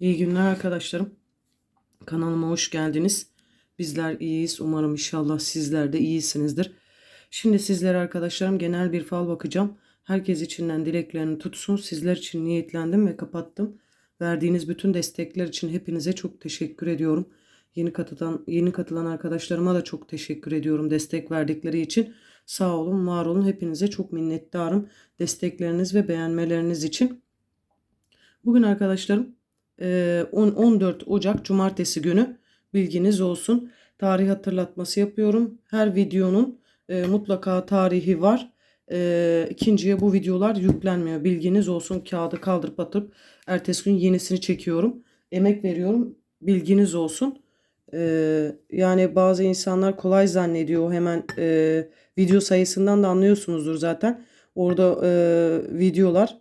İyi günler arkadaşlarım. Kanalıma hoş geldiniz. Bizler iyiyiz. Umarım inşallah sizler de iyisinizdir. Şimdi sizlere arkadaşlarım genel bir fal bakacağım. Herkes içinden dileklerini tutsun. Sizler için niyetlendim ve kapattım. Verdiğiniz bütün destekler için hepinize çok teşekkür ediyorum. Yeni katılan yeni katılan arkadaşlarıma da çok teşekkür ediyorum destek verdikleri için. Sağ olun, var olun. Hepinize çok minnettarım destekleriniz ve beğenmeleriniz için. Bugün arkadaşlarım 10 14 Ocak Cumartesi günü bilginiz olsun. Tarih hatırlatması yapıyorum. Her videonun mutlaka tarihi var. İkinciye bu videolar yüklenmiyor. Bilginiz olsun. Kağıdı kaldırıp atıp ertesi gün yenisini çekiyorum. Emek veriyorum. Bilginiz olsun. Yani bazı insanlar kolay zannediyor. Hemen video sayısından da anlıyorsunuzdur zaten. Orada videolar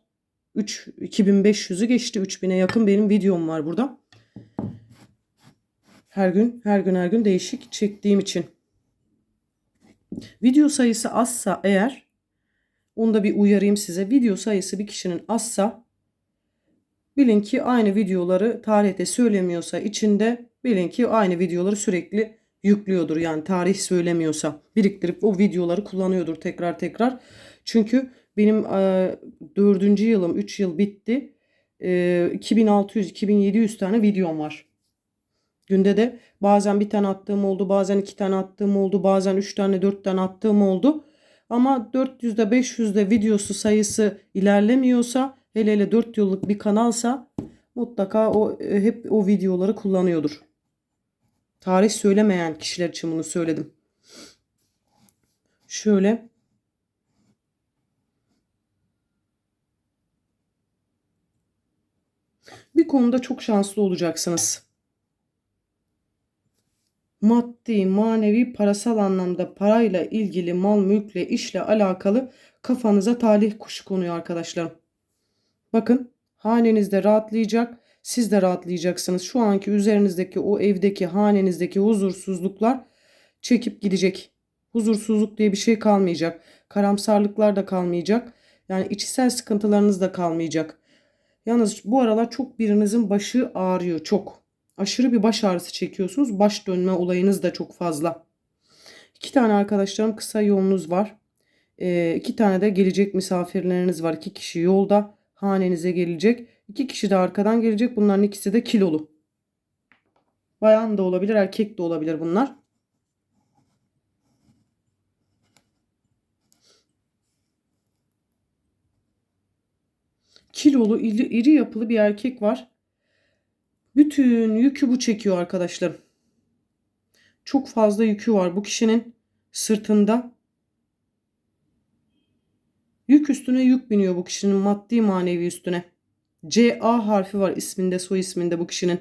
3 2500'ü geçti. 3000'e yakın benim videom var burada. Her gün, her gün, her gün değişik çektiğim için. Video sayısı azsa eğer onu da bir uyarayım size. Video sayısı bir kişinin azsa bilin ki aynı videoları tarihte söylemiyorsa içinde bilin ki aynı videoları sürekli yüklüyordur. Yani tarih söylemiyorsa biriktirip o videoları kullanıyordur tekrar tekrar. Çünkü benim dördüncü yılım 3 yıl bitti. E, 2600-2700 tane videom var. Günde de bazen bir tane attığım oldu, bazen iki tane attığım oldu, bazen üç tane dört tane attığım oldu. Ama 400'de 500'de videosu sayısı ilerlemiyorsa hele hele 4 yıllık bir kanalsa mutlaka o e, hep o videoları kullanıyordur. Tarih söylemeyen kişiler için bunu söyledim. Şöyle bir konuda çok şanslı olacaksınız. Maddi, manevi, parasal anlamda parayla ilgili mal, mülkle, işle alakalı kafanıza talih kuşu konuyor arkadaşlarım. Bakın hanenizde rahatlayacak, siz de rahatlayacaksınız. Şu anki üzerinizdeki o evdeki hanenizdeki huzursuzluklar çekip gidecek. Huzursuzluk diye bir şey kalmayacak. Karamsarlıklar da kalmayacak. Yani içsel sıkıntılarınız da kalmayacak. Yalnız bu aralar çok birinizin başı ağrıyor çok. Aşırı bir baş ağrısı çekiyorsunuz. Baş dönme olayınız da çok fazla. İki tane arkadaşlarım kısa yolunuz var. Ee, iki tane de gelecek misafirleriniz var. İki kişi yolda hanenize gelecek. İki kişi de arkadan gelecek. Bunların ikisi de kilolu. Bayan da olabilir, erkek de olabilir bunlar. Kilolu, iri, iri yapılı bir erkek var. Bütün yükü bu çekiyor arkadaşlarım. Çok fazla yükü var bu kişinin sırtında. Yük üstüne yük biniyor bu kişinin maddi manevi üstüne. C A harfi var isminde soy isminde bu kişinin.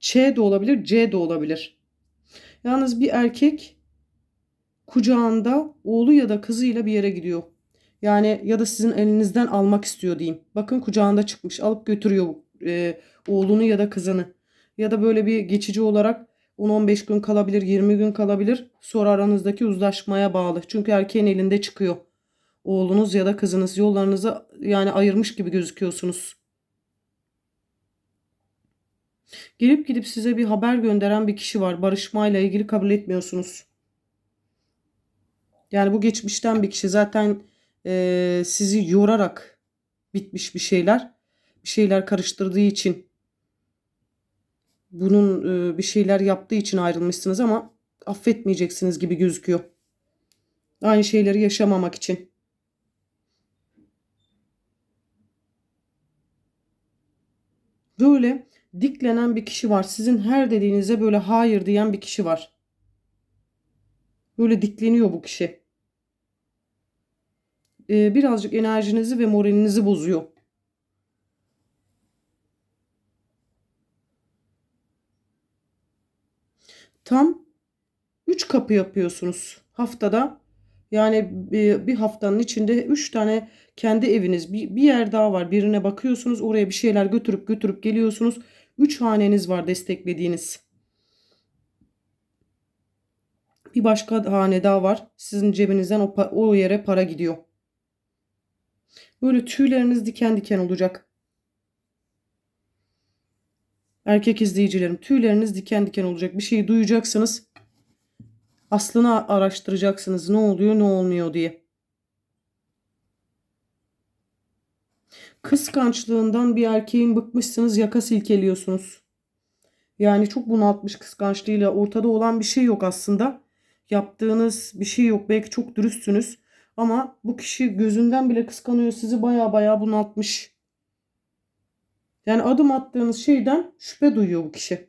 Ç de olabilir C de olabilir. Yalnız bir erkek kucağında oğlu ya da kızıyla bir yere gidiyor. Yani ya da sizin elinizden almak istiyor diyeyim. Bakın kucağında çıkmış alıp götürüyor e, oğlunu ya da kızını. Ya da böyle bir geçici olarak 10-15 gün kalabilir, 20 gün kalabilir. Sonra aranızdaki uzlaşmaya bağlı. Çünkü erkeğin elinde çıkıyor. Oğlunuz ya da kızınız yollarınızı yani ayırmış gibi gözüküyorsunuz. Gelip gidip size bir haber gönderen bir kişi var. Barışmayla ilgili kabul etmiyorsunuz. Yani bu geçmişten bir kişi zaten e, sizi yorarak bitmiş bir şeyler. Bir şeyler karıştırdığı için bunun e, bir şeyler yaptığı için ayrılmışsınız ama affetmeyeceksiniz gibi gözüküyor. Aynı şeyleri yaşamamak için. Böyle diklenen bir kişi var. Sizin her dediğinize böyle hayır diyen bir kişi var. Böyle dikleniyor bu kişi. Ee, birazcık enerjinizi ve moralinizi bozuyor. Tam 3 kapı yapıyorsunuz haftada. Yani bir haftanın içinde 3 tane kendi eviniz bir, bir yer daha var. Birine bakıyorsunuz oraya bir şeyler götürüp götürüp geliyorsunuz. 3 haneniz var desteklediğiniz. Bir başka hane daha var. Sizin cebinizden o, o yere para gidiyor. Böyle tüyleriniz diken diken olacak. Erkek izleyicilerim tüyleriniz diken diken olacak. Bir şeyi duyacaksınız. Aslını araştıracaksınız. Ne oluyor ne olmuyor diye. Kıskançlığından bir erkeğin bıkmışsınız yaka silkeliyorsunuz. Yani çok bunaltmış kıskançlığıyla ortada olan bir şey yok aslında. Yaptığınız bir şey yok. Belki çok dürüstsünüz. Ama bu kişi gözünden bile kıskanıyor. Sizi baya baya bunaltmış. Yani adım attığınız şeyden şüphe duyuyor bu kişi.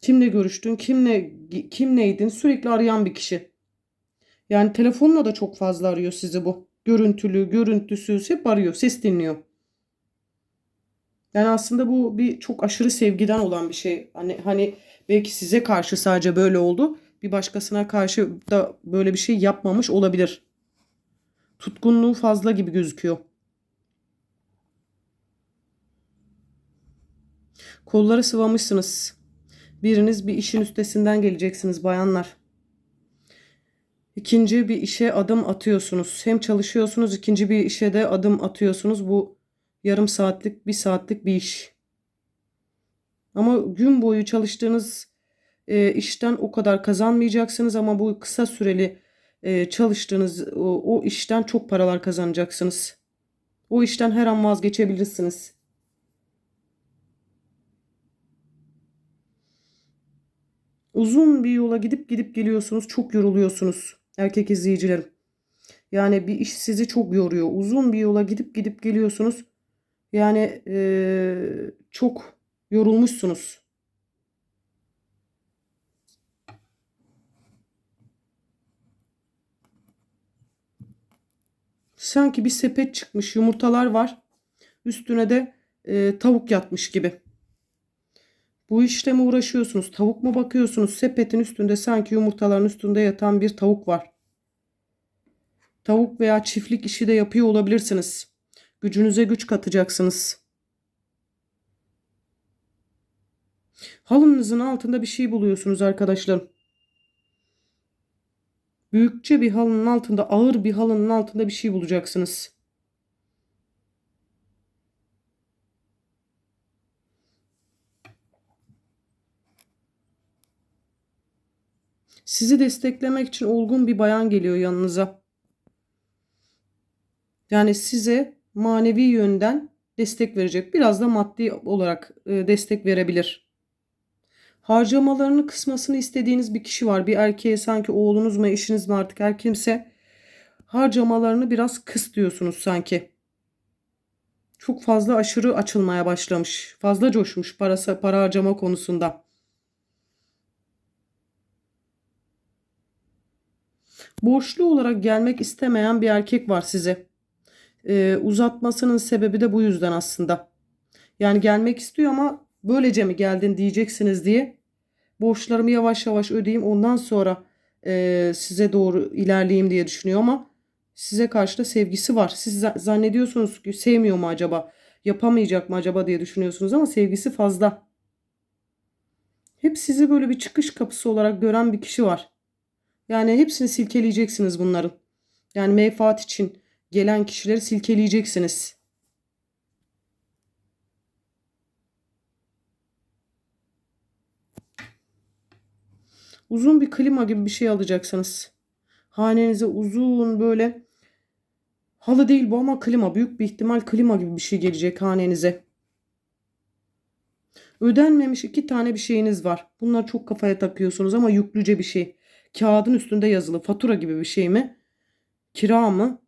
Kimle görüştün, kimle kimleydin sürekli arayan bir kişi. Yani telefonla da çok fazla arıyor sizi bu. Görüntülü, görüntüsüz hep arıyor, ses dinliyor. Yani aslında bu bir çok aşırı sevgiden olan bir şey. Hani hani belki size karşı sadece böyle oldu. Bir başkasına karşı da böyle bir şey yapmamış olabilir. Tutkunluğu fazla gibi gözüküyor. Kolları sıvamışsınız. Biriniz bir işin üstesinden geleceksiniz bayanlar. İkinci bir işe adım atıyorsunuz. Hem çalışıyorsunuz ikinci bir işe de adım atıyorsunuz. Bu yarım saatlik bir saatlik bir iş. Ama gün boyu çalıştığınız e, işten o kadar kazanmayacaksınız ama bu kısa süreli e, çalıştığınız o, o işten çok paralar kazanacaksınız. O işten her an vazgeçebilirsiniz. Uzun bir yola gidip gidip geliyorsunuz. Çok yoruluyorsunuz erkek izleyicilerim. Yani bir iş sizi çok yoruyor. Uzun bir yola gidip gidip geliyorsunuz. Yani ee, çok yorulmuşsunuz. Sanki bir sepet çıkmış yumurtalar var. Üstüne de e, tavuk yatmış gibi. Bu işle mi uğraşıyorsunuz? Tavuk mu bakıyorsunuz? Sepetin üstünde sanki yumurtaların üstünde yatan bir tavuk var. Tavuk veya çiftlik işi de yapıyor olabilirsiniz. Gücünüze güç katacaksınız. Halınızın altında bir şey buluyorsunuz arkadaşlar. Büyükçe bir halının altında, ağır bir halının altında bir şey bulacaksınız. Sizi desteklemek için olgun bir bayan geliyor yanınıza. Yani size manevi yönden destek verecek. Biraz da maddi olarak e, destek verebilir. Harcamalarını kısmasını istediğiniz bir kişi var. Bir erkeğe sanki oğlunuz mu eşiniz mi artık her kimse harcamalarını biraz kıs diyorsunuz sanki. Çok fazla aşırı açılmaya başlamış. Fazla coşmuş parası, para harcama konusunda. Borçlu olarak gelmek istemeyen bir erkek var size. Ee, uzatmasının sebebi de bu yüzden aslında. Yani gelmek istiyor ama böylece mi geldin diyeceksiniz diye borçlarımı yavaş yavaş ödeyeyim ondan sonra e, size doğru ilerleyeyim diye düşünüyor ama size karşı da sevgisi var. Siz zannediyorsunuz ki sevmiyor mu acaba? Yapamayacak mı acaba diye düşünüyorsunuz ama sevgisi fazla. Hep sizi böyle bir çıkış kapısı olarak gören bir kişi var. Yani hepsini silkeleyeceksiniz bunların. Yani menfaat için gelen kişileri silkeleyeceksiniz. Uzun bir klima gibi bir şey alacaksınız. Hanenize uzun böyle halı değil bu ama klima. Büyük bir ihtimal klima gibi bir şey gelecek hanenize. Ödenmemiş iki tane bir şeyiniz var. Bunlar çok kafaya takıyorsunuz ama yüklüce bir şey kağıdın üstünde yazılı fatura gibi bir şey mi? Kira mı?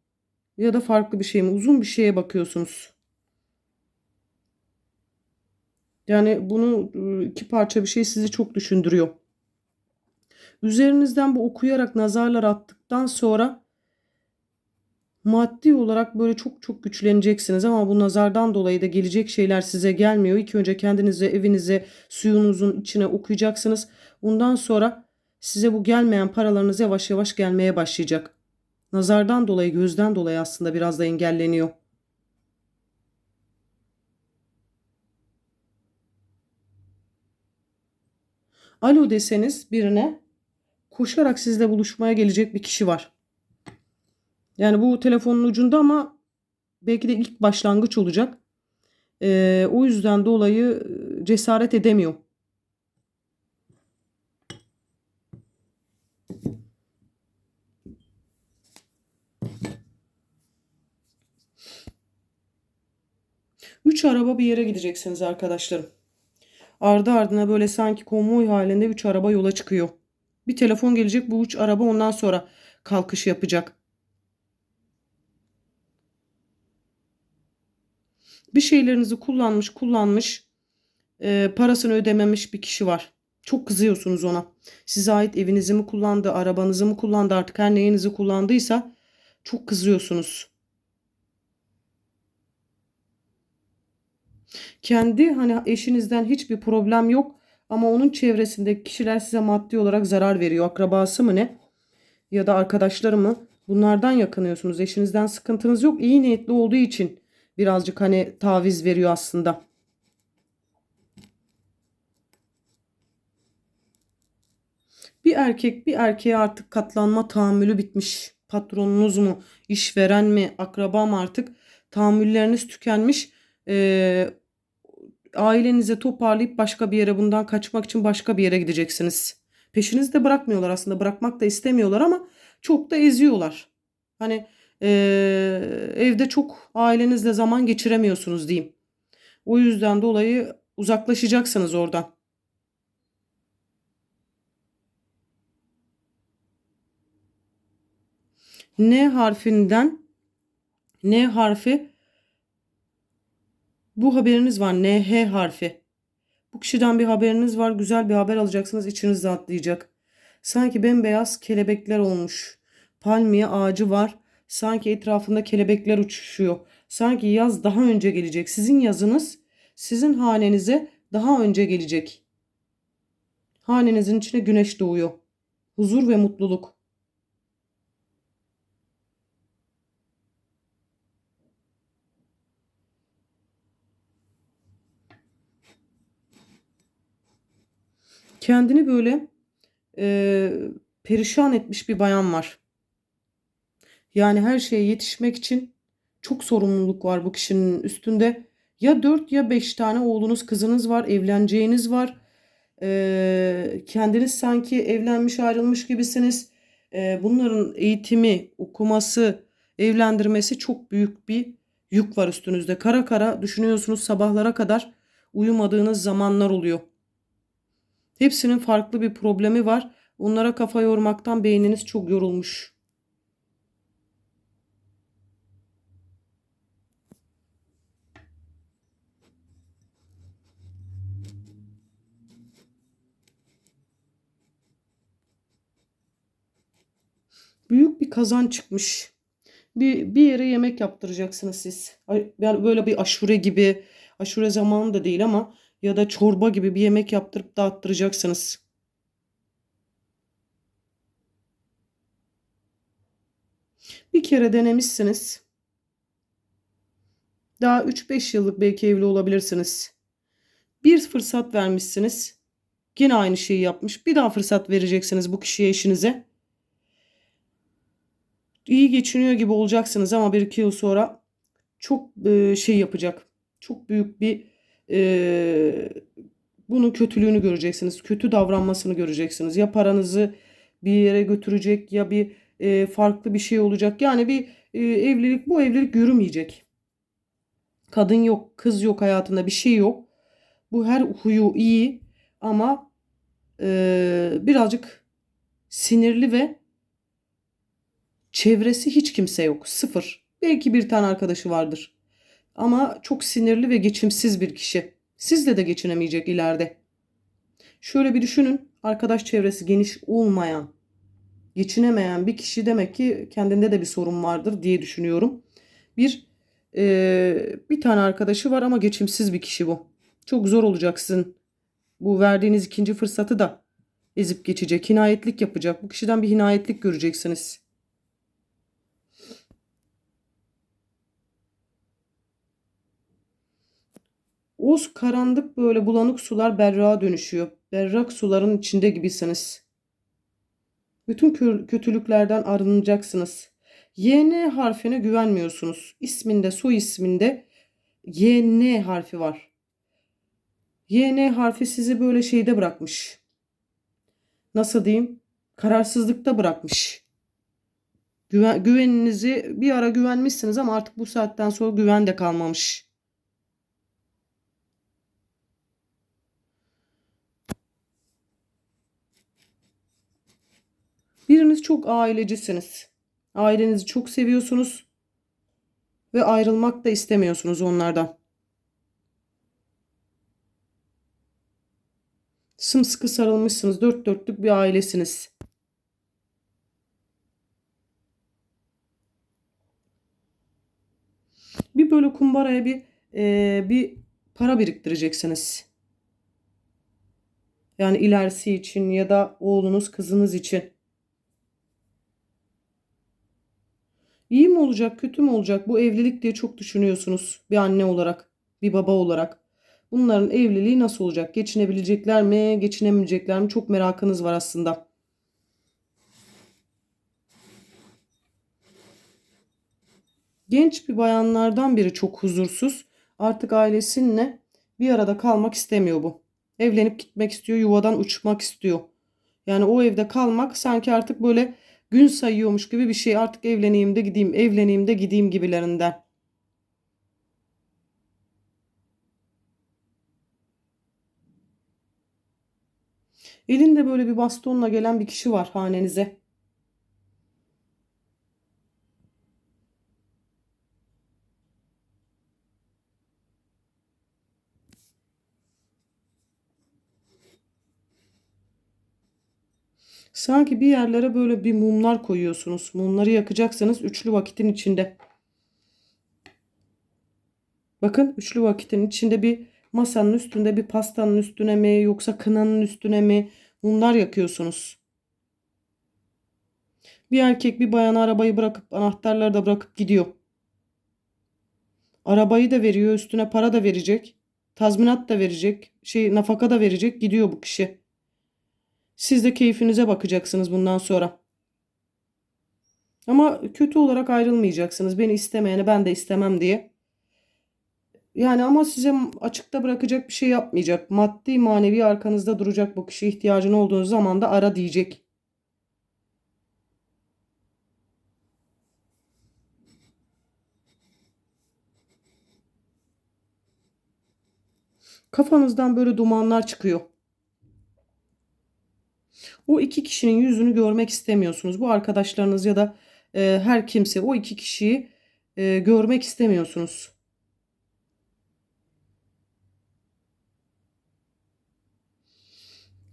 Ya da farklı bir şey mi? Uzun bir şeye bakıyorsunuz. Yani bunu ıı, iki parça bir şey sizi çok düşündürüyor. Üzerinizden bu okuyarak nazarlar attıktan sonra maddi olarak böyle çok çok güçleneceksiniz ama bu nazardan dolayı da gelecek şeyler size gelmiyor. İlk önce kendinize, evinize, suyunuzun içine okuyacaksınız. Ondan sonra size bu gelmeyen paralarınız yavaş yavaş gelmeye başlayacak. Nazardan dolayı, gözden dolayı aslında biraz da engelleniyor. Alo deseniz birine koşarak sizle buluşmaya gelecek bir kişi var. Yani bu telefonun ucunda ama belki de ilk başlangıç olacak. Ee, o yüzden dolayı cesaret edemiyor. Üç araba bir yere gideceksiniz arkadaşlarım. Ardı ardına böyle sanki konvoy halinde üç araba yola çıkıyor. Bir telefon gelecek bu üç araba ondan sonra kalkış yapacak. Bir şeylerinizi kullanmış kullanmış e, parasını ödememiş bir kişi var. Çok kızıyorsunuz ona. Size ait evinizi mi kullandı, arabanızı mı kullandı artık her neyinizi kullandıysa çok kızıyorsunuz. Kendi hani eşinizden hiçbir problem yok ama onun çevresindeki kişiler size maddi olarak zarar veriyor. Akrabası mı ne? Ya da arkadaşları mı? Bunlardan yakınıyorsunuz. Eşinizden sıkıntınız yok. İyi niyetli olduğu için birazcık hani taviz veriyor aslında. Bir erkek bir erkeğe artık katlanma tahammülü bitmiş. Patronunuz mu, işveren mi, akraba mı artık tahammülleriniz tükenmiş. Ee, ailenize toparlayıp başka bir yere bundan kaçmak için başka bir yere gideceksiniz. Peşinizde bırakmıyorlar aslında. Bırakmak da istemiyorlar ama çok da eziyorlar. Hani ee, evde çok ailenizle zaman geçiremiyorsunuz diyeyim. O yüzden dolayı uzaklaşacaksınız oradan. N harfinden N harfi bu haberiniz var. NH harfi. Bu kişiden bir haberiniz var. Güzel bir haber alacaksınız. İçiniz rahatlayacak. Sanki bembeyaz kelebekler olmuş. Palmiye ağacı var. Sanki etrafında kelebekler uçuşuyor. Sanki yaz daha önce gelecek. Sizin yazınız sizin hanenize daha önce gelecek. Hanenizin içine güneş doğuyor. Huzur ve mutluluk. Kendini böyle e, perişan etmiş bir bayan var. Yani her şeye yetişmek için çok sorumluluk var bu kişinin üstünde. Ya 4 ya 5 tane oğlunuz kızınız var, evleneceğiniz var. E, kendiniz sanki evlenmiş ayrılmış gibisiniz. E, bunların eğitimi, okuması, evlendirmesi çok büyük bir yük var üstünüzde. Kara kara düşünüyorsunuz sabahlara kadar uyumadığınız zamanlar oluyor. Hepsinin farklı bir problemi var. Onlara kafa yormaktan beyniniz çok yorulmuş. Büyük bir kazan çıkmış. Bir, bir yere yemek yaptıracaksınız siz. Yani böyle bir aşure gibi. Aşure zamanı da değil ama ya da çorba gibi bir yemek yaptırıp dağıttıracaksınız. Bir kere denemişsiniz. Daha 3-5 yıllık belki evli olabilirsiniz. Bir fırsat vermişsiniz. Yine aynı şeyi yapmış. Bir daha fırsat vereceksiniz bu kişiye eşinize. İyi geçiniyor gibi olacaksınız ama bir iki yıl sonra çok şey yapacak. Çok büyük bir e, bunun kötülüğünü göreceksiniz. Kötü davranmasını göreceksiniz. Ya paranızı bir yere götürecek ya bir e, farklı bir şey olacak. Yani bir e, evlilik bu evlilik yürümeyecek. Kadın yok, kız yok hayatında bir şey yok. Bu her huyu iyi ama e, birazcık sinirli ve çevresi hiç kimse yok. Sıfır. Belki bir tane arkadaşı vardır. Ama çok sinirli ve geçimsiz bir kişi. Sizle de geçinemeyecek ileride. Şöyle bir düşünün. Arkadaş çevresi geniş olmayan, geçinemeyen bir kişi demek ki kendinde de bir sorun vardır diye düşünüyorum. Bir e, bir tane arkadaşı var ama geçimsiz bir kişi bu. Çok zor olacak sizin bu verdiğiniz ikinci fırsatı da ezip geçecek. Hinayetlik yapacak. Bu kişiden bir hinayetlik göreceksiniz. Oz karanlık böyle bulanık sular berrağa dönüşüyor. Berrak suların içinde gibisiniz. Bütün kötülüklerden arınacaksınız. YN harfine güvenmiyorsunuz. İsminde, soy isminde YN harfi var. YN harfi sizi böyle şeyde bırakmış. Nasıl diyeyim? Kararsızlıkta bırakmış. Güven, güveninizi bir ara güvenmişsiniz ama artık bu saatten sonra güven de kalmamış. Biriniz çok ailecisiniz. Ailenizi çok seviyorsunuz ve ayrılmak da istemiyorsunuz onlardan. Sımsıkı sarılmışsınız. Dört dörtlük bir ailesiniz. Bir böyle kumbaraya bir e, bir para biriktireceksiniz. Yani ilerisi için ya da oğlunuz kızınız için. İyi mi olacak, kötü mü olacak? Bu evlilik diye çok düşünüyorsunuz bir anne olarak, bir baba olarak. Bunların evliliği nasıl olacak? Geçinebilecekler mi, geçinemeyecekler mi? Çok merakınız var aslında. Genç bir bayanlardan biri çok huzursuz. Artık ailesinle bir arada kalmak istemiyor bu. Evlenip gitmek istiyor, yuvadan uçmak istiyor. Yani o evde kalmak sanki artık böyle gün sayıyormuş gibi bir şey. Artık evleneyim de gideyim, evleneyim de gideyim gibilerinden. Elinde böyle bir bastonla gelen bir kişi var hanenize. Sanki bir yerlere böyle bir mumlar koyuyorsunuz. Mumları yakacaksınız üçlü vakitin içinde. Bakın üçlü vakitin içinde bir masanın üstünde bir pastanın üstüne mi yoksa kınanın üstüne mi mumlar yakıyorsunuz. Bir erkek bir bayana arabayı bırakıp anahtarları da bırakıp gidiyor. Arabayı da veriyor üstüne para da verecek. Tazminat da verecek. Şey nafaka da verecek gidiyor bu kişi. Siz de keyfinize bakacaksınız bundan sonra. Ama kötü olarak ayrılmayacaksınız. Beni istemeyene ben de istemem diye. Yani ama size açıkta bırakacak bir şey yapmayacak. Maddi manevi arkanızda duracak bu kişi ihtiyacın olduğu zaman da ara diyecek. Kafanızdan böyle dumanlar çıkıyor. O iki kişinin yüzünü görmek istemiyorsunuz. Bu arkadaşlarınız ya da e, her kimse o iki kişiyi e, görmek istemiyorsunuz.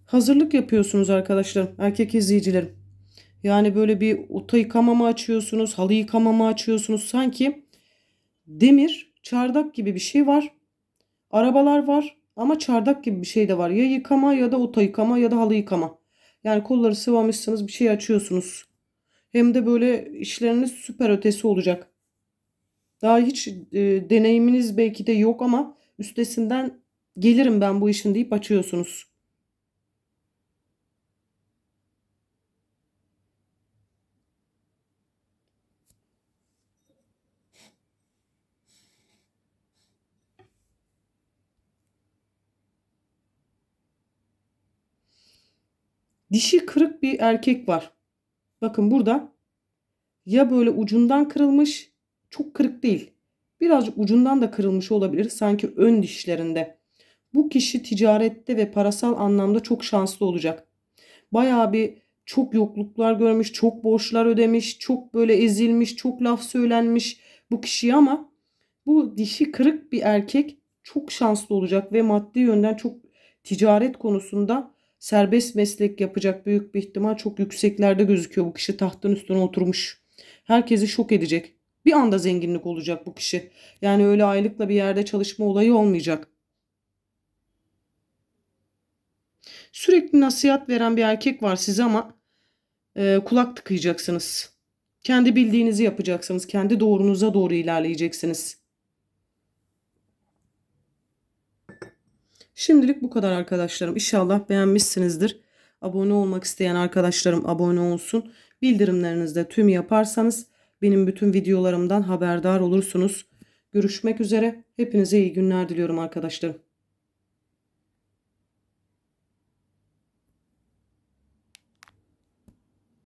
Hazırlık yapıyorsunuz arkadaşlar, erkek izleyicilerim. Yani böyle bir ota yıkama mı açıyorsunuz, halı yıkama mı açıyorsunuz? Sanki demir, çardak gibi bir şey var. Arabalar var ama çardak gibi bir şey de var. Ya yıkama ya da ota yıkama ya da halı yıkama. Yani kolları sıvamışsınız bir şey açıyorsunuz. Hem de böyle işleriniz süper ötesi olacak. Daha hiç e, deneyiminiz belki de yok ama üstesinden gelirim ben bu işin deyip açıyorsunuz. Dişi kırık bir erkek var. Bakın burada ya böyle ucundan kırılmış, çok kırık değil. Birazcık ucundan da kırılmış olabilir sanki ön dişlerinde. Bu kişi ticarette ve parasal anlamda çok şanslı olacak. Bayağı bir çok yokluklar görmüş, çok borçlar ödemiş, çok böyle ezilmiş, çok laf söylenmiş bu kişiye ama bu dişi kırık bir erkek çok şanslı olacak ve maddi yönden çok ticaret konusunda serbest meslek yapacak büyük bir ihtimal çok yükseklerde gözüküyor bu kişi tahtın üstüne oturmuş. Herkesi şok edecek. Bir anda zenginlik olacak bu kişi. Yani öyle aylıkla bir yerde çalışma olayı olmayacak. Sürekli nasihat veren bir erkek var size ama e, kulak tıkayacaksınız. Kendi bildiğinizi yapacaksınız. Kendi doğrunuza doğru ilerleyeceksiniz. Şimdilik bu kadar arkadaşlarım. İnşallah beğenmişsinizdir. Abone olmak isteyen arkadaşlarım abone olsun. Bildirimlerinizde tüm yaparsanız benim bütün videolarımdan haberdar olursunuz. Görüşmek üzere. Hepinize iyi günler diliyorum arkadaşlarım.